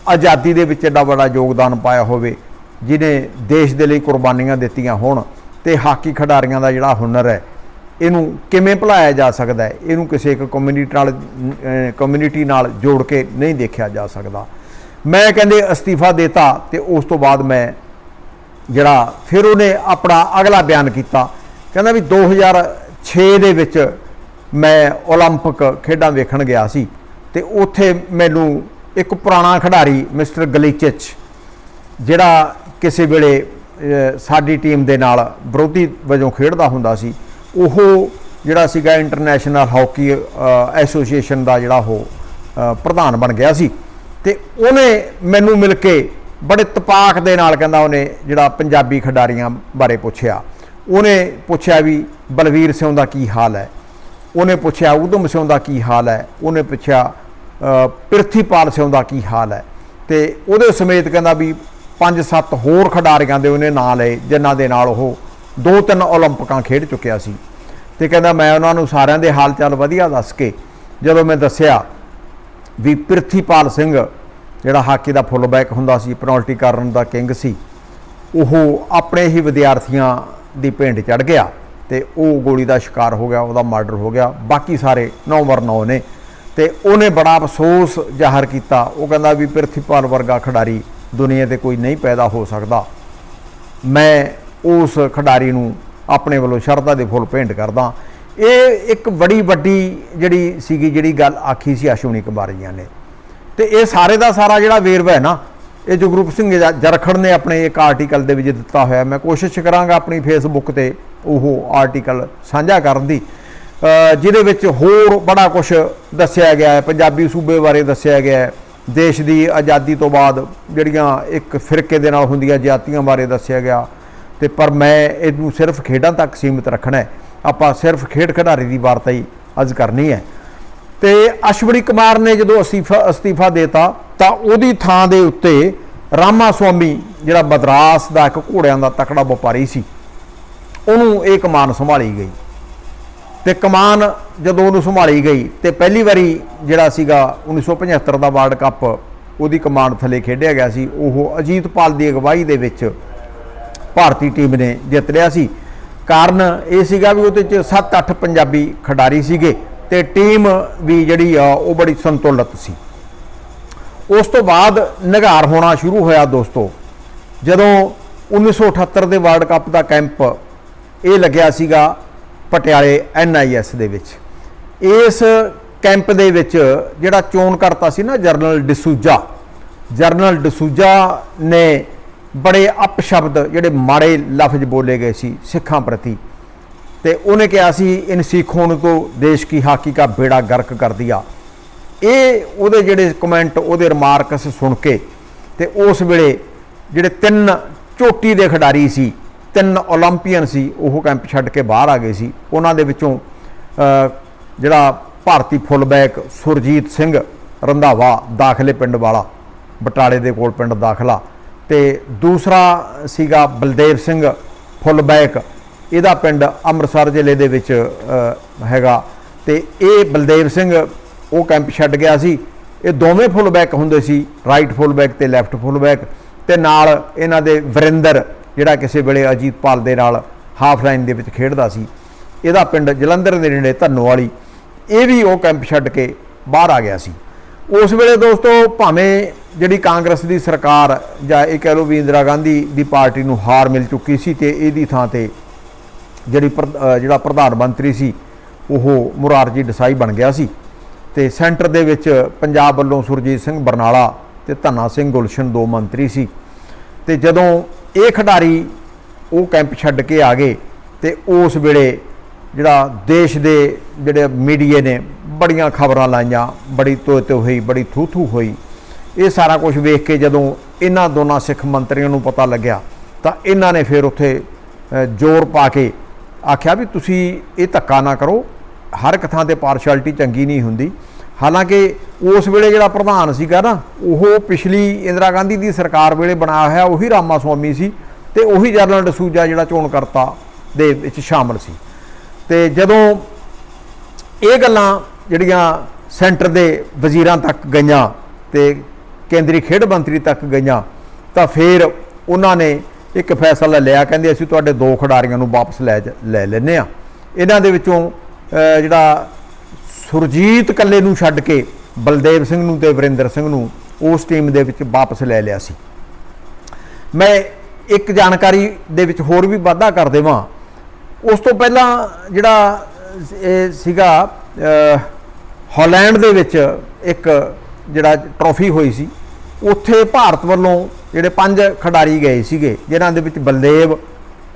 ਆਜ਼ਾਦੀ ਦੇ ਵਿੱਚ ਐਡਾ ਵੱਡਾ ਯੋਗਦਾਨ ਪਾਇਆ ਹੋਵੇ, ਜਿਹਨੇ ਦੇਸ਼ ਦੇ ਲਈ ਕੁਰਬਾਨੀਆਂ ਦਿੱਤੀਆਂ ਹੋਣ ਤੇ ਹਾਕੀ ਖਿਡਾਰੀਆਂ ਦਾ ਜਿਹੜਾ ਹੁਨਰ ਹੈ, ਇਹਨੂੰ ਕਿਵੇਂ ਭੁਲਾਇਆ ਜਾ ਸਕਦਾ ਹੈ? ਇਹਨੂੰ ਕਿਸੇ ਇੱਕ ਕਮਿਊਨਿਟੀ ਨਾਲ ਕਮਿਊਨਿਟੀ ਨਾਲ ਜੋੜ ਕੇ ਨਹੀਂ ਦੇਖਿਆ ਜਾ ਸਕਦਾ। ਮੈਂ ਕਹਿੰਦੇ ਅਸਤੀਫਾ ਦੇਤਾ ਤੇ ਉਸ ਤੋਂ ਬਾਅਦ ਮੈਂ ਜਿਹੜਾ ਫਿਰ ਉਹਨੇ ਆਪਣਾ ਅਗਲਾ ਬਿਆਨ ਕੀਤਾ ਕਹਿੰਦਾ ਵੀ 2006 ਦੇ ਵਿੱਚ ਮੈਂ 올림픽 ਖੇਡਾਂ ਵੇਖਣ ਗਿਆ ਸੀ ਤੇ ਉੱਥੇ ਮੈਨੂੰ ਇੱਕ ਪੁਰਾਣਾ ਖਿਡਾਰੀ ਮਿਸਟਰ ਗਲੀਚਿਚ ਜਿਹੜਾ ਕਿਸੇ ਵੇਲੇ ਅਹ, ਸਾਡੀ ਟੀਮ ਦੇ ਨਾਲ ਵਿਰੋਧੀ ਵਜੋਂ ਖੇਡਦਾ ਹੁੰਦਾ ਸੀ ਉਹ ਜਿਹੜਾ ਸੀਗਾ ਇੰਟਰਨੈਸ਼ਨਲ ਹਾਕੀ ਅਹ, ਐਸੋਸੀਏਸ਼ਨ ਦਾ ਜਿਹੜਾ ਉਹ ਅਹ, ਪ੍ਰਧਾਨ ਬਣ ਗਿਆ ਸੀ ਤੇ ਉਹਨੇ ਮੈਨੂੰ ਮਿਲ ਕੇ ਬੜੇ ਤਪਾਕ ਦੇ ਨਾਲ ਕਹਿੰਦਾ ਉਹਨੇ ਜਿਹੜਾ ਪੰਜਾਬੀ ਖਿਡਾਰੀਆਂ ਬਾਰੇ ਪੁੱਛਿਆ ਉਹਨੇ ਪੁੱਛਿਆ ਵੀ ਬਲਵੀਰ ਸਿੰਘ ਦਾ ਕੀ ਹਾਲ ਹੈ ਉਹਨੇ ਪੁੱਛਿਆ ਉਦਮ ਸਿੰਘ ਦਾ ਕੀ ਹਾਲ ਹੈ ਉਹਨੇ ਪੁੱਛਿਆ ਅ, ਪ੍ਰਿਥੀਪਾਲ ਸਿੰਘ ਦਾ ਕੀ ਹਾਲ ਹੈ ਤੇ ਉਹਦੇ ਸਮੇਤ ਕਹਿੰਦਾ ਵੀ ਪੰਜ ਸੱਤ ਹੋਰ ਖਿਡਾਰੀਆਂ ਦੇ ਉਹਨੇ ਨਾਂ ਲਏ ਜਿਨ੍ਹਾਂ ਦੇ ਨਾਲ ਉਹ ਦੋ ਤਿੰਨ 올림픽ਾਂ ਖੇਡ ਚੁੱਕਿਆ ਸੀ ਤੇ ਕਹਿੰਦਾ ਮੈਂ ਉਹਨਾਂ ਨੂੰ ਸਾਰਿਆਂ ਦੇ ਹਾਲ ਚਾਲ ਵਧੀਆ ਦੱਸ ਕੇ ਜਦੋਂ ਮੈਂ ਦੱਸਿਆ ਵੀ ਪ੍ਰਿਥੀਪਾਲ ਸਿੰਘ ਜਿਹੜਾ ਹਾਕੀ ਦਾ ਫੁੱਲਬੈਕ ਹੁੰਦਾ ਸੀ, ਪੈਨਲਟੀ ਕਰਨ ਦਾ ਕਿੰਗ ਸੀ, ਉਹ ਆਪਣੇ ਹੀ ਵਿਦਿਆਰਥੀਆਂ ਦੀ ਭੇਂਟ ਚੜ ਗਿਆ ਤੇ ਉਹ ਗੋਲੀ ਦਾ ਸ਼ਿਕਾਰ ਹੋ ਗਿਆ, ਉਹਦਾ ਮਰਡਰ ਹੋ ਗਿਆ, ਬਾਕੀ ਸਾਰੇ 9 ਮਰ 9 ਨੇ ਤੇ ਉਹਨੇ ਬੜਾ ਅਫਸੋਸ ਜ਼ਾਹਰ ਕੀਤਾ। ਉਹ ਕਹਿੰਦਾ ਵੀ ਪ੍ਰਿਥੀਪਾਲ ਵਰਗਾ ਖਿਡਾਰੀ ਦੁਨੀਆ ਤੇ ਕੋਈ ਨਹੀਂ ਪੈਦਾ ਹੋ ਸਕਦਾ। ਮੈਂ ਉਸ ਖਿਡਾਰੀ ਨੂੰ ਆਪਣੇ ਵੱਲੋਂ ਸ਼ਰਧਾ ਦੇ ਫੁੱਲ ਭੇਂਟ ਕਰਦਾ। ਇਹ ਇੱਕ ਬੜੀ ਵੱਡੀ ਜਿਹੜੀ ਸੀਗੀ, ਜਿਹੜੀ ਗੱਲ ਆਖੀ ਸੀ ਅਸ਼ਵਨੀ ਕੁਮਾਰੀਆਂ ਨੇ। ਤੇ ਇਹ ਸਾਰੇ ਦਾ ਸਾਰਾ ਜਿਹੜਾ ਵੇਰਵਾ ਹੈ ਨਾ, ਇਹ ਜਗਰੂਪ ਸਿੰਘ ਜਰਖੜ ਨੇ ਆਪਣੇ ਇੱਕ ਆਰਟੀਕਲ ਦੇ ਵਿੱਚ ਦਿੱਤਾ ਹੋਇਆ। ਮੈਂ ਕੋਸ਼ਿਸ਼ ਕਰਾਂਗਾ ਆਪਣੀ ਫੇਸਬੁੱਕ ਤੇ ਉਹ ਆਰਟੀਕਲ ਸਾਂਝਾ ਕਰਨ ਦੀ ਜਿਹਦੇ ਵਿੱਚ ਹੋਰ ਬੜਾ ਕੁਝ ਦੱਸਿਆ ਗਿਆ ਹੈ। ਪੰਜਾਬੀ ਸੂਬੇ ਬਾਰੇ ਦੱਸਿਆ ਗਿਆ ਹੈ। ਦੇਸ਼ ਦੀ ਆਜ਼ਾਦੀ ਤੋਂ ਬਾਅਦ ਜਿਹੜੀਆਂ ਇੱਕ ਫਿਰਕੇ ਦੇ ਨਾਲ ਹੁੰਦੀਆਂ ਜਾਤੀਆਂ ਬਾਰੇ ਦੱਸਿਆ ਗਿਆ। ਤੇ ਪਰ ਮੈਂ ਇਹਨੂੰ ਸਿਰਫ ਖੇਡਾਂ ਤੱਕ ਸੀਮਿਤ ਰੱਖਣਾ ਹੈ। ਆਪਾਂ ਸਿਰਫ ਖੇਡ ਖਿਡਾਰੀ ਦੀ ਵਾਰਤਾ ਹੀ ਅੱਜ ਕਰਨੀ ਹੈ। ਤੇ ਅਸ਼ਵਨੀ ਕੁਮਾਰ ਨੇ ਜਦੋਂ ਅਸਤੀਫਾ ਅਸਤੀਫਾ ਦੇਤਾ, ਤਾਂ ਉਹਦੀ ਥਾਂ ਦੇ ਉੱਤੇ ਰਾਮਾ ਸੁਆਮੀ ਜਿਹੜਾ ਬਦਰਾਸ ਦਾ ਇੱਕ ਘੋੜਿਆਂ ਦਾ ਤਕੜਾ ਵਪਾਰੀ ਸੀ, ਉਹਨੂੰ ਇਹ ਕਮਾਨ ਸੰਭਾਲੀ ਗਈ। ਤੇ ਕਮਾਨ ਜਦੋਂ ਉਹਨੂੰ ਸੰਭਾਲੀ ਗਈ, ਤੇ ਪਹਿਲੀ ਵਾਰੀ ਜਿਹੜਾ ਸੀਗਾ 1975 ਦਾ ਵਰਲਡ ਕੱਪ ਉਹਦੀ ਕਮਾਨ ਥੱਲੇ ਖੇਡਿਆ ਗਿਆ ਸੀ। ਉਹ ਅਜੀਤਪਾਲ ਦੀ ਅਗਵਾਈ ਦੇ ਵਿੱਚ ਭਾਰਤੀ ਟੀਮ ਨੇ ਜਿੱਤ ਲਿਆ ਸੀ। ਕਾਰਨ ਇਹ ਸੀਗਾ ਵੀ ਉਹਦੇ ਚ 7-8 ਪੰਜਾਬੀ ਖਿਡਾਰੀ ਸੀਗੇ। ਤੇ ਟੀਮ ਵੀ ਜਿਹੜੀ ਆ, ਉਹ ਬੜੀ ਸੰਤੁਲਿਤ ਸੀ। ਉਸ ਤੋਂ ਬਾਅਦ ਨਿਗਾਰ ਹੋਣਾ ਸ਼ੁਰੂ ਹੋਇਆ ਦੋਸਤੋ। ਜਦੋਂ 1978 ਦੇ ਵਰਲਡ ਕੱਪ ਦਾ ਕੈਂਪ ਇਹ ਲੱਗਿਆ ਸੀਗਾ ਪਟਿਆਲੇ ਐਨਆਈਐਸ ਦੇ ਵਿੱਚ। ਇਸ ਕੈਂਪ ਦੇ ਵਿੱਚ ਜਿਹੜਾ ਚੋਣ ਕਰਤਾ ਸੀ ਨਾ ਜਰਨਲ ਡਿਸੂਜਾ ਜਰਨਲ ਡਿਸੂਜਾ ਨੇ ਬੜੇ ਅਪਸ਼ਬਦ ਜਿਹੜੇ ਮਾੜੇ ਲਫ਼ਜ਼ ਬੋਲੇ ਗਏ ਸੀ ਸਿੱਖਾਂ ਪ੍ਰਤੀ। ਤੇ ਉਹਨੇ ਕਿਹਾ ਸੀ ਇਨ ਸਿੱਖੋਂ ਨੂੰ ਤੋਂ ਦੇਸ਼ ਕੀ ਹਾਕੀ ਦਾ ਬੇੜਾ ਗਰਕ ਕਰ ਦਿਆ। ਇਹ ਉਹਦੇ ਜਿਹੜੇ ਕਮੈਂਟ ਉਹਦੇ ਰਿਮਾਰਕਸ ਸੁਣ ਕੇ ਤੇ ਉਸ ਵੇਲੇ ਜਿਹੜੇ ਤਿੰਨ ਚੋਟੀ ਦੇ ਖਿਡਾਰੀ ਸੀ, ਤਿੰਨ 올림픽ੀਅਨ ਸੀ, ਉਹ ਕੈਂਪ ਛੱਡ ਕੇ ਬਾਹਰ ਆ ਗਏ ਸੀ। ਉਹਨਾਂ ਦੇ ਵਿੱਚੋਂ ਜਿਹੜਾ ਭਾਰਤੀ ਫੁੱਲਬੈਕ ਸੁਰਜੀਤ ਸਿੰਘ ਰੰਧਾਵਾ ਦਾਖਲੇ ਪਿੰਡ ਵਾਲਾ, ਬਟਾਲੇ ਦੇ ਕੋਲ ਪਿੰਡ ਦਾਖਲਾ। ਤੇ ਦੂਸਰਾ ਸੀਗਾ ਬਲਦੇਵ ਸਿੰਘ ਫੁੱਲਬੈਕ ਇਹਦਾ ਪਿੰਡ ਅੰਮ੍ਰਿਤਸਰ ਜ਼ਿਲ੍ਹੇ ਦੇ ਵਿੱਚ ਹੈਗਾ। ਤੇ ਇਹ ਬਲਦੇਵ ਸਿੰਘ, ਉਹ ਕੈਂਪ ਛੱਡ ਗਿਆ ਸੀ। ਇਹ ਦੋਵੇਂ ਫੁੱਲਬੈਕ ਹੁੰਦੇ ਸੀ ਰਾਈਟ ਫੁੱਲਬੈਕ ਤੇ ਲੈਫਟ ਫੁੱਲਬੈਕ ਤੇ ਨਾਲ ਇਹਨਾਂ ਦੇ ਵਰਿੰਦਰ, ਜਿਹੜਾ ਕਿਸੇ ਵੇਲੇ ਅਜੀਤਪਾਲ ਦੇ ਨਾਲ ਹਾਫ ਲਾਈਨ ਦੇ ਵਿੱਚ ਖੇਡਦਾ ਸੀ। ਇਹਦਾ ਪਿੰਡ ਜਲੰਧਰ ਦੇ ਨੇੜੇ ਧੰਨੋ ਵਾਲੀ ਇਹ ਵੀ ਉਹ ਕੈਂਪ ਛੱਡ ਕੇ ਬਾਹਰ ਆ ਗਿਆ ਸੀ। ਉਸ ਵੇਲੇ ਦੋਸਤੋ, ਭਾਵੇਂ ਜਿਹੜੀ ਕਾਂਗਰਸ ਦੀ ਸਰਕਾਰ ਜਾਂ ਇਹ ਕਹਿ ਲਓ ਵੀ ਇੰਦਰਾ ਗਾਂਧੀ ਦੀ ਪਾਰਟੀ ਨੂੰ ਹਾਰ ਮਿਲ ਚੁੱਕੀ ਸੀ ਤੇ ਇਹਦੀ ਥਾਂ ਤੇ ਜਿਹੜੀ ਪ੍ਰ- ਜਿਹੜਾ ਪ੍ਰਧਾਨ ਮੰਤਰੀ ਸੀ, ਉਹ ਮੁਰਾਰਜੀ ਦੇਸਾਈ ਬਣ ਗਿਆ ਸੀ ਤੇ ਸੈਂਟਰ ਦੇ ਵਿੱਚ ਪੰਜਾਬ ਵੱਲੋਂ ਸੁਰਜੀਤ ਸਿੰਘ ਬਰਨਾਲਾ ਤੇ ਧੰਨਾ ਸਿੰਘ ਗੁਲਸ਼ਨ ਦੋ ਮੰਤਰੀ ਸੀ। ਤੇ ਜਦੋਂ ਇਹ ਖਿਡਾਰੀ ਉਹ ਕੈਂਪ ਛੱਡ ਕੇ ਆ ਗਏ ਤੇ ਉਸ ਵੇਲੇ ਜਿਹੜਾ ਦੇਸ਼ ਦੇ ਜਿਹੜੇ ਮੀਡੀਏ ਨੇ ਬੜੀਆਂ ਖਬਰਾਂ ਲਾਈਆਂ, ਬੜੀ ਤੋਤੇ ਹੋਈ, ਬੜੀ ਥੂ ਥੂ ਹੋਈ, ਇਹ ਸਾਰਾ ਕੁਝ ਵੇਖ ਕੇ ਜਦੋਂ ਇਹਨਾਂ ਦੋਨਾਂ ਸਿੱਖ ਮੰਤਰੀਆਂ ਨੂੰ ਪਤਾ ਲੱਗਿਆ ਤਾਂ ਇਹਨਾਂ ਨੇ ਫਿਰ ਉੱਥੇ ਜ਼ੋਰ ਪਾ ਕੇ ਆਖਿਆ ਵੀ ਤੁਸੀਂ ਇਹ ਧੱਕਾ ਨਾ ਕਰੋ, ਹਰ ਇੱਕ ਥਾਂ ਤੇ ਪਾਰਸ਼ੈਲਿਟੀ ਚੰਗੀ ਨਹੀਂ ਹੁੰਦੀ। ਹਾਲਾਂਕਿ ਉਸ ਵੇਲੇ ਜਿਹੜਾ ਪ੍ਰਧਾਨ ਸੀਗਾ ਨਾ, ਉਹ ਪਿਛਲੀ ਇੰਦਰਾ ਗਾਂਧੀ ਦੀ ਸਰਕਾਰ ਵੇਲੇ ਬਣਾਇਆ ਹੋਇਆ ਉਹੀ ਰਾਮਾ ਸਵਾਮੀ ਸੀ ਤੇ ਉਹੀ ਜਨਰਲ ਡਸੂਜਾ ਜਿਹੜਾ ਚੋਣ ਕਰਤਾ ਦੇ ਵਿੱਚ ਸ਼ਾਮਲ ਸੀ। ਤੇ ਜਦੋਂ ਇਹ ਗੱਲਾਂ ਜਿਹੜੀਆਂ ਸੈਂਟਰ ਦੇ ਵਜ਼ੀਰਾਂ ਤੱਕ ਗਈਆਂ ਤੇ ਕੇਂਦਰੀ ਖੇਡ ਮੰਤਰੀ ਤੱਕ ਗਈਆਂ, ਤਾਂ ਫਿਰ ਉਹਨਾਂ ਨੇ ਇੱਕ ਫੈਸਲਾ ਲਿਆ ਕਹਿੰਦੇ ਅਸੀਂ ਤੁਹਾਡੇ ਦੋ ਖਿਡਾਰੀਆਂ ਨੂੰ ਵਾਪਸ ਲੈ ਲੈ ਲੈਨੇ ਆ ਇਹਨਾਂ ਦੇ ਵਿੱਚੋਂ ਜਿਹੜਾ ਸੁਰਜੀਤ ਕੱਲੇ ਨੂੰ ਛੱਡ ਕੇ ਬਲਦੇਵ ਸਿੰਘ ਨੂੰ ਤੇ ਵਰਿੰਦਰ ਸਿੰਘ ਨੂੰ ਉਸ ਟੀਮ ਦੇ ਵਿੱਚ ਵਾਪਸ ਲੈ ਲਿਆ ਸੀ। ਮੈਂ ਇੱਕ ਜਾਣਕਾਰੀ ਦੇ ਵਿੱਚ ਹੋਰ ਵੀ ਵਾਧਾ ਕਰ ਦੇਵਾਂ। ਉਸ ਤੋਂ ਪਹਿਲਾਂ ਜਿਹੜਾ ਇਹ ਸੀਗਾ ਅਹ, ਹਾਲੈਂਡ ਦੇ ਵਿੱਚ ਇੱਕ ਜਿਹੜਾ ਟਰੋਫੀ ਹੋਈ ਸੀ ਉੱਥੇ ਭਾਰਤ ਵੱਲੋਂ ਜਿਹੜੇ ਪੰਜ ਖਿਡਾਰੀ ਗਏ ਸੀਗੇ, ਜਿਨ੍ਹਾਂ ਦੇ ਵਿੱਚ ਬਲਦੇਵ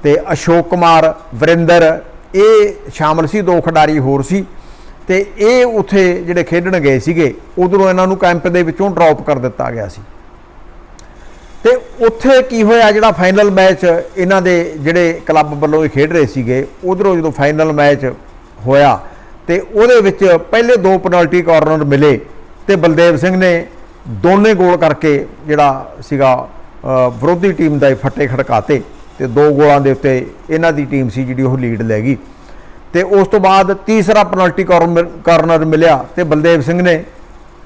ਤੇ ਅਸ਼ੋਕ ਕੁਮਾਰ, ਵਰਿੰਦਰ, ਇਹ ਸ਼ਾਮਲ ਸੀ, ਦੋ ਖਿਡਾਰੀ ਹੋਰ ਸੀ ਤੇ ਇਹ ਉੱਥੇ ਜਿਹੜੇ ਖੇਡਣ ਗਏ ਸੀਗੇ, ਉਧਰੋਂ ਇਹਨਾਂ ਨੂੰ ਕੈਂਪ ਦੇ ਵਿੱਚੋਂ ਡ੍ਰੌਪ ਕਰ ਦਿੱਤਾ ਗਿਆ ਸੀ। ਤੇ ਉੱਥੇ ਕੀ ਹੋਇਆ, ਜਿਹੜਾ ਫਾਈਨਲ ਮੈਚ ਇਹਨਾਂ ਦੇ ਜਿਹੜੇ ਕਲੱਬ ਵੱਲੋਂ ਇਹ ਖੇਡ ਰਹੇ ਸੀਗੇ, ਉਧਰੋਂ ਜਦੋਂ ਫਾਈਨਲ ਮੈਚ ਹੋਇਆ ਤੇ ਉਹਦੇ ਵਿੱਚ ਪਹਿਲੇ ਦੋ ਪੈਨਲਟੀ ਕਾਰਨਰ ਮਿਲੇ ਤੇ ਬਲਦੇਵ ਸਿੰਘ ਨੇ ਦੋਨੇ ਗੋਲ ਕਰਕੇ ਜਿਹੜਾ ਸੀਗਾ ਵਿਰੋਧੀ ਟੀਮ ਦਾ ਫੱਟੇ ਖੜਕਾਤੇ ਤੇ ਦੋ ਗੋਲਾਂ ਦੇ ਉੱਤੇ ਇਹਨਾਂ ਦੀ ਟੀਮ ਸੀ ਜਿਹੜੀ ਉਹ ਲੀਡ ਲੈ ਗਈ। ਤੇ ਉਸ ਤੋਂ ਬਾਅਦ ਤੀਸਰਾ ਪੈਨਲਟੀ ਕਾਰਨਰ ਮਿਲਿਆ ਤੇ ਬਲਦੇਵ ਸਿੰਘ ਨੇ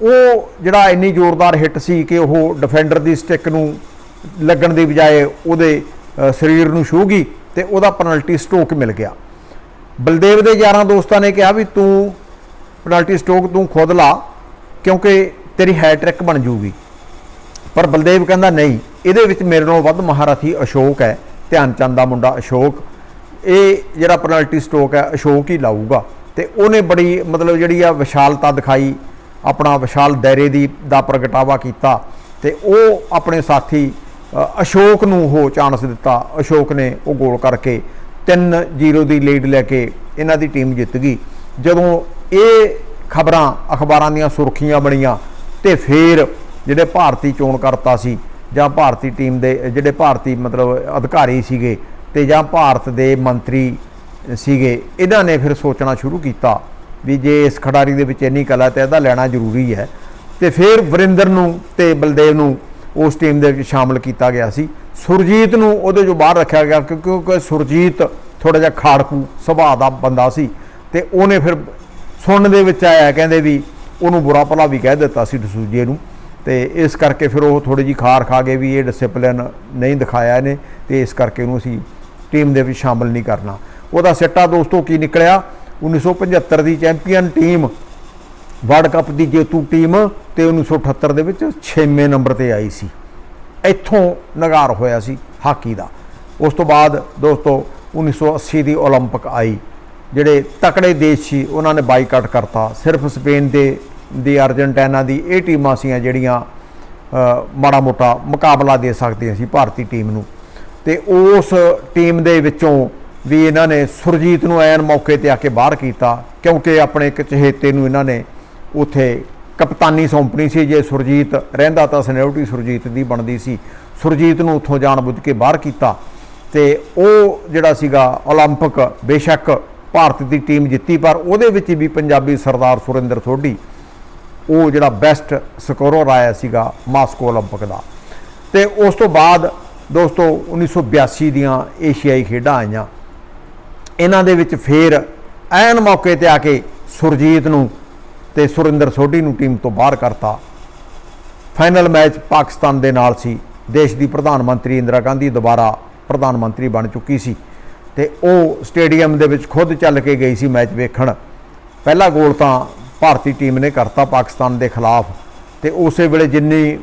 ਉਹ ਜਿਹੜਾ ਇੰਨੀ ਜ਼ੋਰਦਾਰ ਹਿੱਟ ਸੀ ਕਿ ਉਹ ਡਿਫੈਂਡਰ ਦੀ ਸਟਿਕ ਨੂੰ ਲੱਗਣ ਦੀ ਬਜਾਏ ਉਹਦੇ ਸਰੀਰ ਨੂੰ ਛੂਹ ਗਈ ਤੇ ਉਹਦਾ ਪੈਨਲਟੀ ਸਟ੍ਰੋਕ ਮਿਲ ਗਿਆ। ਬਲਦੇਵ ਦੇ ਯਾਰਾਂ ਦੋਸਤਾਂ ਨੇ ਕਿਹਾ ਵੀ ਤੂੰ ਪੈਨਲਟੀ ਸਟ੍ਰੋਕ ਤੂੰ ਖੁਦ ਲਾ ਕਿਉਂਕਿ ਤੇਰੀ ਹੈਟ੍ਰਿਕ ਬਣ ਜੂਗੀ। ਪਰ ਬਲਦੇਵ ਕਹਿੰਦਾ ਨਹੀਂ, ਇਹਦੇ ਵਿੱਚ ਮੇਰੇ ਨਾਲੋਂ ਵੱਧ ਮਹਾਰਥੀ ਅਸ਼ੋਕ ਹੈ ਧਿਆਨ ਚੰਦ ਦਾ ਮੁੰਡਾ ਅਸ਼ੋਕ। ਇਹ ਜਿਹੜਾ ਪੈਨਲਟੀ ਸਟ੍ਰੋਕ ਹੈ, ਅਸ਼ੋਕ ਹੀ ਲਾਊਗਾ। ਤੇ ਉਹਨੇ ਬੜੀ ਮਤਲਬ ਜਿਹੜੀ ਆ ਵਿਸ਼ਾਲਤਾ ਦਿਖਾਈ, ਆਪਣਾ ਵਿਸ਼ਾਲ ਦਾਇਰੇ ਦੀ, ਦਾ ਪ੍ਰਗਟਾਵਾ ਕੀਤਾ। ਤੇ ਉਹ ਆਪਣੇ ਸਾਥੀ ਅਸ਼ੋਕ ਨੂੰ ਉਹ ਚਾਂਸ ਦਿੱਤਾ। ਅਸ਼ੋਕ ਨੇ ਉਹ ਗੋਲ ਕਰਕੇ 3-0 ਦੀ ਲੀਡ ਲੈ ਕੇ ਇਹਨਾਂ ਦੀ ਟੀਮ ਜਿੱਤ ਗਈ। ਜਦੋਂ ਇਹ ਖਬਰਾਂ, ਅਖਬਾਰਾਂ ਦੀਆਂ ਸੁਰਖੀਆਂ ਬਣੀਆਂ, ਤੇ ਫਿਰ ਜਿਹੜੇ ਭਾਰਤੀ ਚੋਣ ਕਰਤਾ ਸੀ ਜਾਂ ਭਾਰਤੀ ਟੀਮ ਦੇ, ਜਿਹੜੇ ਭਾਰਤੀ ਮਤਲਬ ਅਧਿਕਾਰੀ ਸੀਗੇ ਤੇ ਜਾਂ ਭਾਰਤ ਦੇ ਮੰਤਰੀ ਸੀਗੇ, ਇਹਨਾਂ ਨੇ ਫਿਰ ਸੋਚਣਾ ਸ਼ੁਰੂ ਕੀਤਾ ਵੀ ਜੇ ਇਸ ਖਿਡਾਰੀ ਦੇ ਵਿੱਚ ਇੰਨੀ ਕਲਾ ਤੇ ਇਹਦਾ ਲੈਣਾ ਜ਼ਰੂਰੀ ਹੈ। ਤੇ ਫਿਰ ਵਰਿੰਦਰ ਨੂੰ ਤੇ ਬਲਦੇਵ ਨੂੰ ਉਸ ਟੀਮ ਦੇ ਵਿੱਚ ਸ਼ਾਮਲ ਕੀਤਾ ਗਿਆ ਸੀ। ਸੁਰਜੀਤ ਨੂੰ ਉਹਦੇ ਚੋਂ ਬਾਹਰ ਰੱਖਿਆ ਗਿਆ ਕਿਉਂਕਿ ਸੁਰਜੀਤ ਥੋੜਾ ਜਿਹਾ ਖਾੜਕੂ ਸੁਭਾਅ ਦਾ ਬੰਦਾ ਸੀ ਤੇ ਉਹਨੇ ਫਿਰ ਸੁਣਨ ਦੇ ਵਿੱਚ ਆਇਆ, ਕਹਿੰਦੇ ਵੀ ਉਹਨੂੰ ਬੁਰਾ ਭਲਾ ਵੀ ਕਹਿ ਦਿੱਤਾ ਸੀ ਡਸੂਜੇ ਨੂੰ। ਤੇ ਇਸ ਕਰਕੇ ਫਿਰ ਉਹ ਥੋੜੀ ਜੀ ਖਾਰ ਖਾ ਗਏ ਵੀ ਇਹ ਡਿਸਪਲਿਨ ਨਹੀਂ ਦਿਖਾਇਆ ਇਹਨੇ ਤੇ ਇਸ ਕਰਕੇ ਉਹਨੂੰ ਅਸੀਂ ਟੀਮ ਦੇ ਵਿੱਚ ਸ਼ਾਮਲ ਨਹੀਂ ਕਰਨਾ ਉਹਦਾ ਸਿੱਟਾ ਦੋਸਤੋ ਕੀ ਨਿਕਲਿਆ 1975 ਦੀ ਚੈਂਪੀਅਨ ਟੀਮ ਵਰਲਡ ਕੱਪ ਦੀ ਜੇਤੂ ਟੀਮ ਤੇ 1978 ਦੇ ਵਿੱਚ 6ਵੇਂ ਨੰਬਰ ਤੇ ਆਈ ਸੀ ਇੱਥੋਂ ਨਗਾਰ ਹੋਇਆ ਸੀ ਹਾਕੀ ਦਾ ਉਸ ਤੋਂ ਬਾਅਦ ਦੋਸਤੋ 1980 ਦੀ 올림픽 ਆਈ ਜਿਹੜੇ ਤਕੜੇ ਦੇਸ਼ ਸੀ ਉਹਨਾਂ ਨੇ ਬਾਈਕਾਟ ਕਰਤਾ ਸਿਰਫ ਸਪੇਨ ਦੇ ਦੀ ਅਰਜਨਟੀਨਾ ਦੀ ਇਹ ਟੀਮਾਂ ਸੀਆਂ ਜਿਹੜੀਆਂ ਅ, ਮਾੜਾ ਮੋਟਾ ਮੁਕਾਬਲਾ ਦੇ ਸਕਦੀਆਂ ਸੀ ਭਾਰਤੀ ਟੀਮ ਨੂੰ ਤੇ ਉਸ ਟੀਮ ਦੇ ਵਿੱਚੋਂ ਵੀ ਇਹਨਾਂ ਨੇ ਸੁਰਜੀਤ ਨੂੰ ਐਨ ਮੌਕੇ ਤੇ ਆ ਕੇ ਬਾਹਰ ਕੀਤਾ ਕਿਉਂਕਿ ਆਪਣੇ ਇੱਕ ਚਹੇਤੇ ਨੂੰ ਇਹਨਾਂ ਨੇ ਉਥੇ ਕਪਤਾਨੀ ਸੌਂਪਣੀ ਸੀ ਜੇ ਸੁਰਜੀਤ ਰਹਿੰਦਾ ਤਾਂ ਸਨਿਓਰਟੀ ਸੁਰਜੀਤ ਦੀ ਬਣਦੀ ਸੀ ਸੁਰਜੀਤ ਨੂੰ ਉੱਥੋਂ ਜਾਣਬੁੱਝ ਕੇ ਬਾਹਰ ਕੀਤਾ ਤੇ ਉਹ ਜਿਹੜਾ ਸੀਗਾ 올림픽 ਬੇਸ਼ੱਕ ਭਾਰਤ ਦੀ ਟੀਮ ਜਿੱਤੀ ਪਰ ਉਹਦੇ ਵਿੱਚ ਵੀ ਪੰਜਾਬੀ ਸਰਦਾਰ ਸੁਰਿੰਦਰ ਸੋਢੀ ਉਹ ਜਿਹੜਾ ਬੈਸਟ ਸਕੋਰਰ ਆਇਆ ਸੀਗਾ ਮਾਸਕੋ 올림픽 ਦਾ ਤੇ ਉਸ ਤੋਂ ਬਾਅਦ ਦੋਸਤੋ 1982 ਦੀਆਂ ਏਸ਼ੀਆਈ ਖੇਡਾਂ ਆਈਆਂ ਇਹਨਾਂ ਦੇ ਵਿੱਚ ਫੇਰ ਐਨ ਮੌਕੇ ਤੇ ਆ ਕੇ ਸੁਰਜੀਤ ਨੂੰ ਤੇ ਸੁਰਿੰਦਰ ਸੋਢੀ ਨੂੰ ਟੀਮ ਤੋਂ ਬਾਹਰ ਕਰਤਾ ਫਾਈਨਲ ਮੈਚ ਪਾਕਿਸਤਾਨ ਦੇ ਨਾਲ ਸੀ ਦੇਸ਼ ਦੀ ਪ੍ਰਧਾਨ ਮੰਤਰੀ ਇੰਦਰਾ ਗਾਂਧੀ ਦੁਬਾਰਾ ਪ੍ਰਧਾਨ ਮੰਤਰੀ ਬਣ ਚੁੱਕੀ ਸੀ ਤੇ ਉਹ ਸਟੇਡੀਅਮ ਦੇ ਵਿੱਚ ਖੁਦ ਚੱਲ ਕੇ ਗਈ ਸੀ ਮੈਚ ਵੇਖਣ ਪਹਿਲਾ ਗੋਲ ਤਾਂ ਭਾਰਤੀ ਟੀਮ ਨੇ ਕਰਤਾ ਪਾਕਿਸਤਾਨ ਦੇ ਖਿਲਾਫ। ਤੇ ਉਸੇ ਵੇਲੇ ਜਿੰਨੀ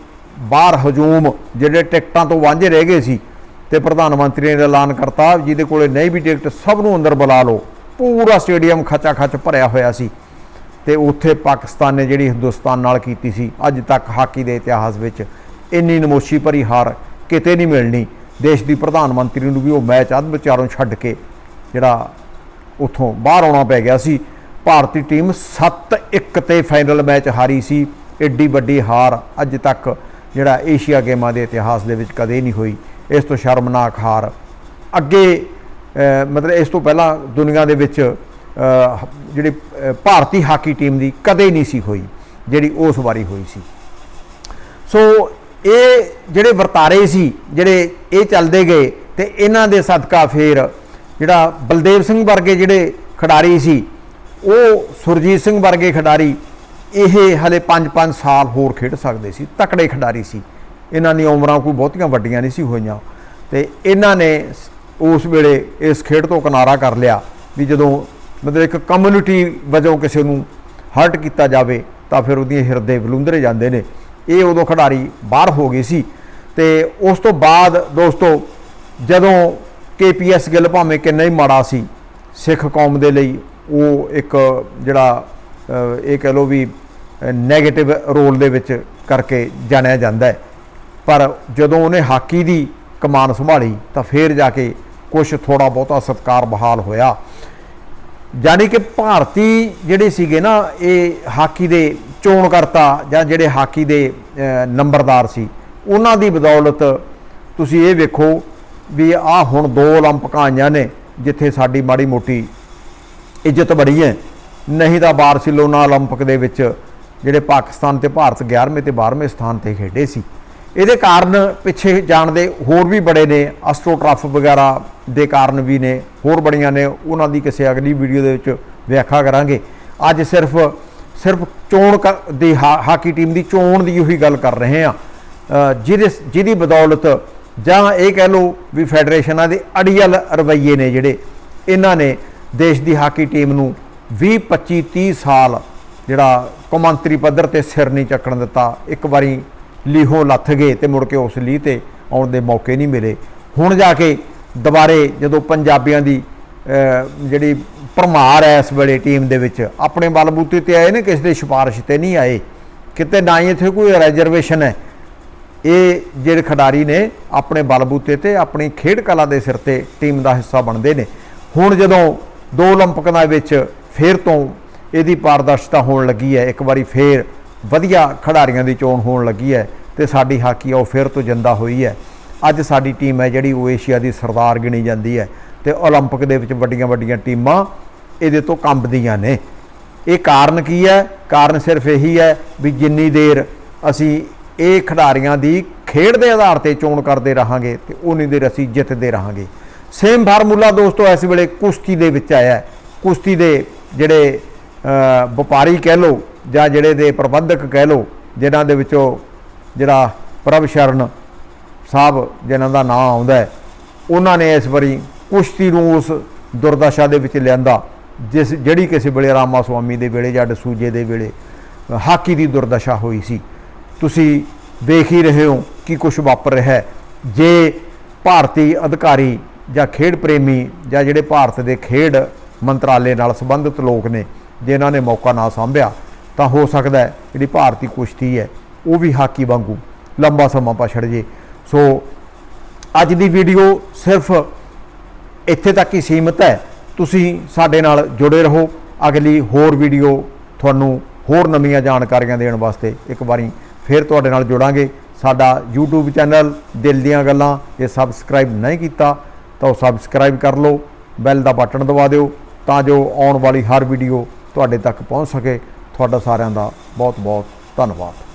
ਬਾਹਰ ਹਜੂਮ ਜਿਹੜੇ ਟਿਕਟਾਂ ਤੋਂ ਵਾਂਝੇ ਰਹਿ ਗਏ ਸੀ ਤੇ ਪ੍ਰਧਾਨ ਮੰਤਰੀ ਨੇ ਐਲਾਨ ਕਰਤਾ, ਜਿਹਦੇ ਕੋਲੇ ਨਹੀਂ ਵੀ ਟਿਕਟ, ਸਭ ਨੂੰ ਅੰਦਰ ਬੁਲਾ ਲਓ। ਪੂਰਾ ਸਟੇਡੀਅਮ ਖਚਾ ਖਚ ਭਰਿਆ ਹੋਇਆ ਸੀ। ਤੇ ਉੱਥੇ ਪਾਕਿਸਤਾਨ ਨੇ ਜਿਹੜੀ ਹਿੰਦੁਸਤਾਨ ਨਾਲ ਕੀਤੀ ਸੀ, ਅੱਜ ਤੱਕ ਹਾਕੀ ਦੇ ਇਤਿਹਾਸ ਵਿੱਚ ਇੰਨੀ ਨਮੋਸ਼ੀ ਭਰੀ ਹਾਰ ਕਿਤੇ ਨਹੀਂ ਮਿਲਣੀ। ਦੇਸ਼ ਦੀ ਪ੍ਰਧਾਨ ਮੰਤਰੀ ਨੂੰ ਵੀ ਉਹ ਮੈਚ ਅੱਧ ਵਿਚਾਰੋਂ ਛੱਡ ਕੇ ਜਿਹੜਾ ਉੱਥੋਂ ਬਾਹਰ ਆਉਣਾ ਪੈ ਗਿਆ ਸੀ। ਭਾਰਤੀ ਟੀਮ 7-1 ਤੇ ਫਾਈਨਲ ਮੈਚ ਹਾਰੀ ਸੀ। ਐਡੀ ਵੱਡੀ ਹਾਰ ਅੱਜ ਤੱਕ ਜਿਹੜਾ ਏਸ਼ੀਆ ਗੇਮਾਂ ਦੇ ਇਤਿਹਾਸ ਦੇ ਵਿੱਚ ਕਦੇ ਨਹੀਂ ਹੋਈ। ਇਸ ਤੋਂ ਸ਼ਰਮਨਾਕ ਹਾਰ। ਅੱਗੇ ਮਤਲਬ ਇਸ ਤੋਂ ਪਹਿਲਾਂ ਦੁਨੀਆ ਦੇ ਵਿੱਚ ਜਿਹੜੀ ਭਾਰਤੀ ਹਾਕੀ ਟੀਮ ਦੀ ਕਦੇ ਨਹੀਂ ਸੀ ਹੋਈ, ਜਿਹੜੀ ਉਸ ਵਾਰੀ ਹੋਈ ਸੀ। ਸੋ, ਇਹ ਜਿਹੜੇ ਵਰਤਾਰੇ ਸੀ, ਜਿਹੜੇ ਇਹ ਚੱਲਦੇ ਗਏ ਤੇ ਇਹਨਾਂ ਦੇ ਸਦਕਾ ਫੇਰ ਜਿਹੜਾ ਬਲਦੇਵ ਸਿੰਘ ਵਰਗੇ ਜਿਹੜੇ ਖਿਡਾਰੀ ਸੀ ਉਹ ਸੁਰਜੀਤ ਸਿੰਘ ਵਰਗੇ ਖਿਡਾਰੀ ਇਹ ਹਲੇ 5-5 ਸਾਲ ਹੋਰ ਖੇਡ ਸਕਦੇ ਸੀ, ਤਕੜੇ ਖਿਡਾਰੀ ਸੀ। ਇਹਨਾਂ ਦੀਆਂ ਉਮਰਾਂ ਕੋਈ ਬਹੁਤੀਆਂ ਵੱਡੀਆਂ ਨਹੀਂ ਸੀ ਹੋਈਆਂ ਤੇ ਇਹਨਾਂ ਨੇ ਉਸ ਵੇਲੇ ਇਸ ਖੇਡ ਤੋਂ ਕਿਨਾਰਾ ਕਰ ਲਿਆ ਵੀ ਜਦੋਂ ਮਤਲਬ ਇੱਕ ਕਮਿਊਨਿਟੀ ਵਜੋਂ ਕਿਸੇ ਨੂੰ ਹਰਟ ਕੀਤਾ ਜਾਵੇ ਤਾਂ ਫਿਰ ਉਹਦੀਆਂ ਹਿਰਦੇ ਬਲੁੰਦਰੇ ਜਾਂਦੇ ਨੇ। ਇਹ ਉਦੋਂ ਖਿਡਾਰੀ ਬਾਹਰ ਹੋ ਗਏ ਸੀ ਤੇ ਉਸ ਤੋਂ ਬਾਅਦ ਦੋਸਤੋ ਜਦੋਂ ਕੇਪੀਐਸ ਗਿੱਲ ਭਾਵੇਂ ਕਿੰਨਾ ਹੀ ਮਾੜਾ ਸੀ, ਸਿੱਖ ਕੌਮ ਦੇ ਲਈ ਉਹ ਇੱਕ ਜਿਹੜਾ ਇਹ ਕਹ ਲੋ ਵੀ ਨੈਗੇਟਿਵ ਰੋਲ ਦੇ ਵਿੱਚ ਕਰਕੇ ਜਾਣਿਆ ਜਾਂਦਾ ਹੈ। ਪਰ ਜਦੋਂ ਉਹਨੇ ਹਾਕੀ ਦੀ ਕਮਾਨ ਸੰਭਾਲੀ, ਤਾਂ ਫੇਰ ਜਾ ਕੇ ਕੁਝ ਥੋੜਾ ਬਹੁਤਾ ਸਤਕਾਰ ਬਹਾਲ ਹੋਇਆ। ਯਾਨੀ ਕਿ ਭਾਰਤੀ ਜਿਹੜੇ ਸੀਗੇ ਨਾ, ਇਹ ਹਾਕੀ ਦੇ ਚੋਣ ਕਰਤਾ ਜਾਂ ਜਿਹੜੇ ਹਾਕੀ ਦੇ ਨੰਬਰਦਾਰ ਸੀ, ਉਹਨਾਂ ਦੀ ਬਦੌਲਤ ਤੁਸੀਂ ਇਹ ਵੇਖੋ ਵੀ ਆ ਹੁਣ ਦੋ ਓਲੰਪਿਕਾਂ ਆਈਆਂ ਨੇ, ਜਿੱਥੇ ਸਾਡੀ ਮਾੜੀ ਮੋਟੀ ਇੱਜ਼ਤ ਬੜੀ ਹੈ ਨਹੀਂ ਤਾਂ ਬਾਰਸੀਲੋਨਾ 올림픽 ਦੇ ਵਿੱਚ ਜਿਹੜੇ ਪਾਕਿਸਤਾਨ ਤੇ ਭਾਰਤ 11ਵੇਂ ਤੇ 12ਵੇਂ ਸਥਾਨ ਤੇ ਖੇਡੇ ਸੀ ਇਹਦੇ ਕਾਰਨ ਪਿੱਛੇ ਜਾਣ ਦੇ ਹੋਰ ਵੀ ਬੜੇ ਨੇ ਅਸਟ੍ਰੋਟਰਫ ਵਗੈਰਾ ਦੇ ਕਾਰਨ ਵੀ ਨੇ ਹੋਰ ਬੜੀਆਂ ਨੇ ਉਹਨਾਂ ਦੀ ਕਿਸੇ ਅਗਲੀ ਵੀਡੀਓ ਦੇ ਵਿੱਚ ਵਿਆਖਿਆ ਕਰਾਂਗੇ ਅੱਜ ਸਿਰਫ ਸਿਰਫ ਚੋਣ ਕ- ਦੀ ਹਾ- ਹਾਕੀ ਟੀਮ ਦੀ ਚੋਣ ਦੀ ਉਹੀ ਗੱਲ ਕਰ ਰਹੇ ਆ ਜਿਹਦੇ ਜਿਹਦੀ ਬਦੌਲਤ ਜਾਂ ਇਹ ਕਹਿ ਲਓ ਵੀ ਫੈਡਰੇਸ਼ਨਾਂ ਦੇ ਅੜੀਅਲ ਰਵੱਈਏ ਨੇ ਜਿਹੜੇ ਇਹਨਾਂ ਨੇ ਦੇਸ਼ ਦੀ ਹਾਕੀ ਟੀਮ ਨੂੰ 20 25 30 ਸਾਲ ਜਿਹੜਾ ਕੌਮਾਂਤਰੀ ਪੱਧਰ ਤੇ ਸਿਰ ਨਹੀਂ ਚੱਕਣ ਦਿੱਤਾ। ਇੱਕ ਵਾਰੀ ਲੀਹੋਂ ਲੱਥ ਗਏ ਤੇ ਮੁੜ ਕੇ ਉਸ ਲੀਹ ਤੇ ਆਉਣ ਦੇ ਮੌਕੇ ਨਹੀਂ ਮਿਲੇ। ਹੁਣ ਜਾ ਕੇ ਦੁਬਾਰੇ ਜਦੋਂ ਪੰਜਾਬੀਆਂ ਦੀ ਜਿਹੜੀ ਭਰਮਾਰ ਹੈ ਇਸ ਵੇਲੇ ਟੀਮ ਦੇ ਵਿੱਚ, ਆਪਣੇ ਬਲਬੂਤੇ ਤੇ ਆਏ ਨੇ, ਕਿਸੇ ਦੇ ਸਿਫਾਰਿਸ਼ ਤੇ ਨਹੀਂ ਆਏ। ਕਿਤੇ ਨਾ ਹੀ ਇੱਥੇ ਕੋਈ ਰਿਜ਼ਰਵੇਸ਼ਨ ਹੈ। ਇਹ ਜਿਹੜੇ ਖਿਡਾਰੀ ਨੇ ਆਪਣੇ ਬਲਬੂਤੇ ਤੇ ਆਪਣੀ ਖੇਡ ਕਲਾ ਦੇ ਸਿਰ ਤੇ ਟੀਮ ਦਾ ਹਿੱਸਾ ਬਣਦੇ ਨੇ। ਹੁਣ ਜਦੋਂ ਦੋ 올림픽ਾਂ ਦੇ ਵਿੱਚ ਫੇਰ ਤੋਂ ਇਹਦੀ ਪਾਰਦਰਸ਼ਤਾ ਹੋਣ ਲੱਗੀ ਹੈ ਇੱਕ ਵਾਰੀ ਫੇਰ ਵਧੀਆ ਖਿਡਾਰੀਆਂ ਦੀ ਚੋਣ ਹੋਣ ਲੱਗੀ ਹੈ ਤੇ ਸਾਡੀ ਹਾਕੀ ਆ ਉਹ ਫੇਰ ਤੋਂ ਜਿੰਦਾ ਹੋਈ ਹੈ ਅੱਜ ਸਾਡੀ ਟੀਮ ਹੈ ਜਿਹੜੀ ਉਹ ਏਸ਼ੀਆ ਦੀ ਸਰਦਾਰ ਗਿਣੀ ਜਾਂਦੀ ਹੈ ਤੇ 올림픽 ਦੇ ਵਿੱਚ ਵੱਡੀਆਂ ਵੱਡੀਆਂ ਟੀਮਾਂ ਇਹਦੇ ਤੋਂ ਕੰਬਦੀਆਂ ਨੇ ਇਹ ਕਾਰਨ ਕੀ ਹੈ ਕਾਰਨ ਸਿਰਫ ਇਹੀ ਹੈ ਵੀ ਜਿੰਨੀ ਦੇਰ ਅਸੀਂ ਇਹ ਖਿਡਾਰੀਆਂ ਦੀ ਖੇਡ ਦੇ ਆਧਾਰ ਤੇ ਚੋਣ ਕਰਦੇ ਰਹਾਂਗੇ ਤੇ ਉਨੀ ਦੇਰ ਅਸੀਂ ਜਿੱਤਦੇ ਰਹਾਂਗੇ ਸੇਮ ਫਾਰਮੂਲਾ ਦੋਸਤੋ, ਇਸ ਵੇਲੇ ਕੁਸ਼ਤੀ ਦੇ ਵਿੱਚ ਆਇਆ ਕੁਸ਼ਤੀ ਦੇ ਜਿਹੜੇ ਵਪਾਰੀ ਕਹਿ ਲਓ ਜਾਂ ਜਿਹੜੇ ਦੇ ਪ੍ਰਬੰਧਕ ਕਹਿ ਲਓ, ਜਿਨ੍ਹਾਂ ਦੇ ਵਿੱਚੋਂ ਜਿਹੜਾ ਪ੍ਰਭ ਸ਼ਰਨ ਸਾਹਿਬ, ਜਿਨ੍ਹਾਂ ਦਾ ਨਾਮ ਆਉਂਦਾ ਹੈ, ਉਹਨਾਂ ਨੇ ਇਸ ਵਾਰੀ ਕੁਸ਼ਤੀ ਨੂੰ ਉਸ ਦੁਰਦਸ਼ਾ ਦੇ ਵਿੱਚ ਲਿਆਂਦਾ, ਜਿਸ, ਜਿਹੜੀ ਕਿਸੇ ਵੇਲੇ ਰਾਮਾ ਸੁਆਮੀ ਦੇ ਵੇਲੇ ਜਾਂ ਡਸੂਜੇ ਦੇ ਵੇਲੇ ਹਾਕੀ ਦੀ ਦੁਰਦਸ਼ਾ ਹੋਈ ਸੀ। ਤੁਸੀਂ ਵੇਖ ਹੀ ਰਹੇ ਹੋ ਕਿ ਕੁਝ ਵਾਪਰ ਰਿਹਾ ਹੈ। ਜੇ ਭਾਰਤੀ ਅਧਿਕਾਰੀ ਜਾਂ ਖੇਡ ਪ੍ਰੇਮੀ ਜਾਂ ਜਿਹੜੇ ਭਾਰਤ ਦੇ ਖੇਡ ਮੰਤਰਾਲੇ ਨਾਲ ਸੰਬੰਧਿਤ ਲੋਕ ਨੇ ਜਿਨ੍ਹਾਂ ਨੇ ਮੌਕਾ ਨਾ ਸੰਭਿਆ, ਤਾਂ ਹੋ ਸਕਦਾ ਹੈ ਜਿਹੜੀ ਭਾਰਤੀ ਕੁਸ਼ਤੀ ਹੈ, ਉਹ ਵੀ ਹਾਕੀ ਵਾਂਗੂ ਲੰਬਾ ਸਮਾਂ ਪਛੜ ਜੇ। ਸੋ ਅੱਜ ਦੀ ਵੀਡੀਓ ਸਿਰਫ ਇੱਥੇ ਤੱਕ ਹੀ ਸੀਮਿਤ ਹੈ। ਤੁਸੀਂ ਸਾਡੇ ਨਾਲ ਜੁੜੇ ਰਹੋ। ਅਗਲੀ ਹੋਰ ਵੀਡੀਓ ਤੁਹਾਨੂੰ ਹੋਰ ਨਵੀਆਂ ਜਾਣਕਾਰੀਆਂ ਦੇਣ ਵਾਸਤੇ ਇੱਕ ਵਾਰੀ ਫਿਰ ਤੁਹਾਡੇ ਨਾਲ ਜੁੜਾਂਗੇ। ਸਾਡਾ YouTube ਚੈਨਲ ਦਿਲ ਦੀਆਂ ਗੱਲਾਂ ਜੇ ਸਬਸਕ੍ਰਾਈਬ ਨਹੀਂ ਕੀਤਾ ਤਾਂ ਉਹ ਸਬਸਕ੍ਰਾਈਬ ਕਰ ਲਓ ਬੈਲ ਦਾ ਬਟਨ ਦਬਾ ਦਿਓ, ਤਾਂ ਜੋ ਆਉਣ ਵਾਲੀ ਹਰ ਵੀਡੀਓ ਤੁਹਾਡੇ ਤੱਕ ਪਹੁੰਚ ਸਕੇ। ਤੁਹਾਡਾ ਸਾਰਿਆਂ ਦਾ ਬਹੁਤ ਬਹੁਤ ਧੰਨਵਾਦ।